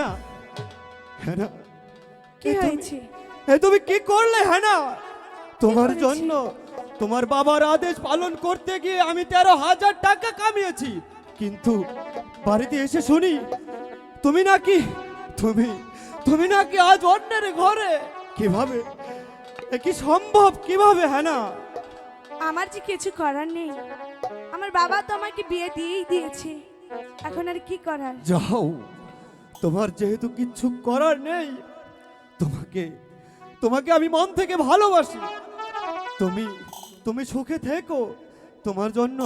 না হ্যানা কি হয়েছে? এ তুমি কি করলে হ্যানা তোমার জন্য তোমার বাবার আদেশ পালন করতে গিয়ে আমি তেরো হাজার টাকা কামিয়েছি। কিন্তু বাড়িতে এসে শুনি তুমি নাকি তুমি তুমি নাকি আজ অন্যের ঘরে? কীভাবে? এ কি সম্ভব কীভাবে হ্যাঁ না আমার যে কিছু করার নেই। আমার বাবা তো আমাকে বিয়ে দিয়েই দিয়েছে। এখন আর কি করার? যাও তোমার যেহেতু কিচ্ছু করার নেই তোমাকে তোমাকে আমি মন থেকে ভালোবাসি। তুমি তুমি সুখে থেকো। তোমার জন্য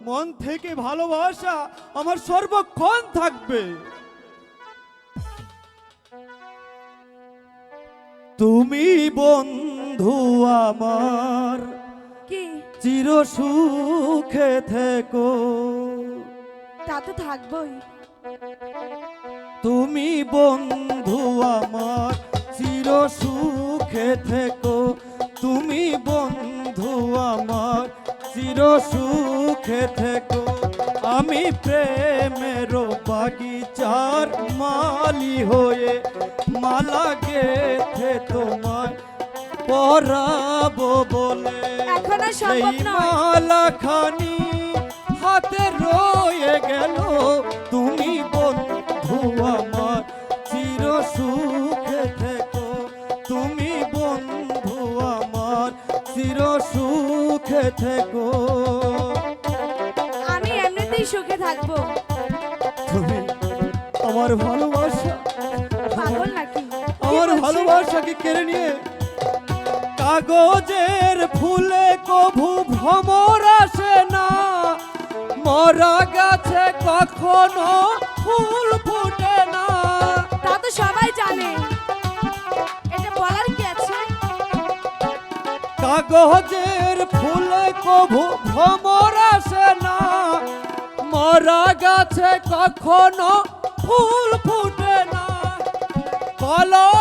মন থেকে ভালোবাসা আমার সর্বক্ষণ থাকবে। তুমি বন্ধু আমার কি? চির সুখে থেকো। তা তো থাকবোই। তুমি বন্ধু আমার চির সুখে থেকো। তুমি বন্ধু আমার চির সুখে থেকো। আমি প্রেমের বাগিচার মালি হয়ে মালা গেথে তোমার পরাবো বলে। সেই নয়। মালাখানি চির সুখে থেকো। আমি এমনিতেই সুখে থাকব। তুমি আমার ভালোবাসা। পাগল নাকি? আমার ভালোবাসাকে কেড়ে নিয়ে কাগজের ফুলে কভু ভ্রমর আসে না। মরা গাছে কখনো ফুল কাগজের ফুলে কভু ভ্রমর আসে না। মরা গাছে কখনো ফুল ফুটে না। কলমের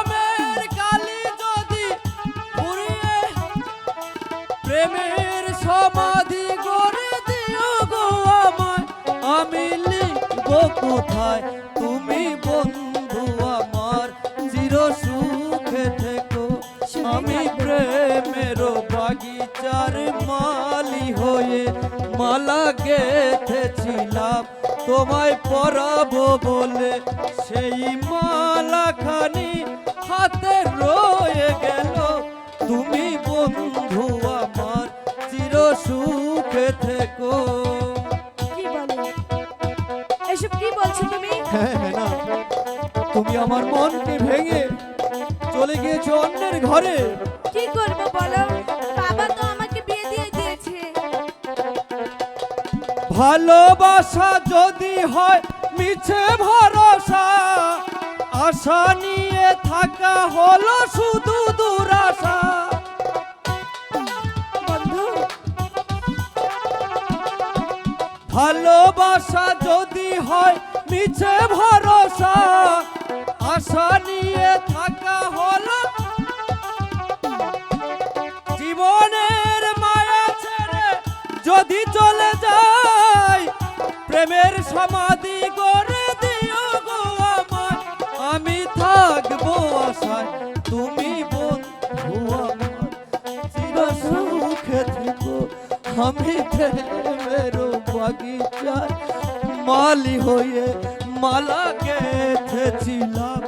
মালা গেথেছিলাম তোমায় পরাবো বলে। সেই মালাখানি হাতে রয়ে গেল। তুমি বন্ধু আমার চির সুখে থেকো। কি বলে? এসব কি বলছো তুমি? হ্যাঁ না। তুমি আমার মনকে ভেঙে চলে গিয়েছো অন্যের ঘরে। কি করব বলো? ভালোবাসা যদি হয় মিছে ভরসা, আশা নিয়ে থাকা হলো শুধু দুরাশা। ভালোবাসা যদি হয় মিছে ভরসা, আশা নিয়ে থাকা হলো জীবনের মায়া ছেড়ে যদি চলে যায়। প্রেমের সমাধি গড়ে দিও গো আমায়। আমি থাকব আশায়, তুমি বন্ধু আমার চির সুখে থেকো, আমি প্রেমের বাগিচার মালি হয়ে মালা গেথেছিলাম,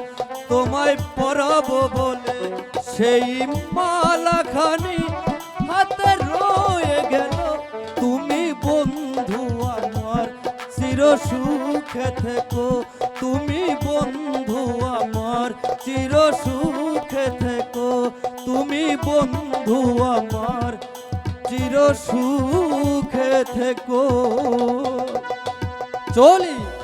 তোমায় পরাবো বলে সেই মালাখানি সুখে থেকো, তুমি বন্ধু আমার। চির সুখে থেকো, তুমি বন্ধু আমার। চির সুখে থেকো। চলি।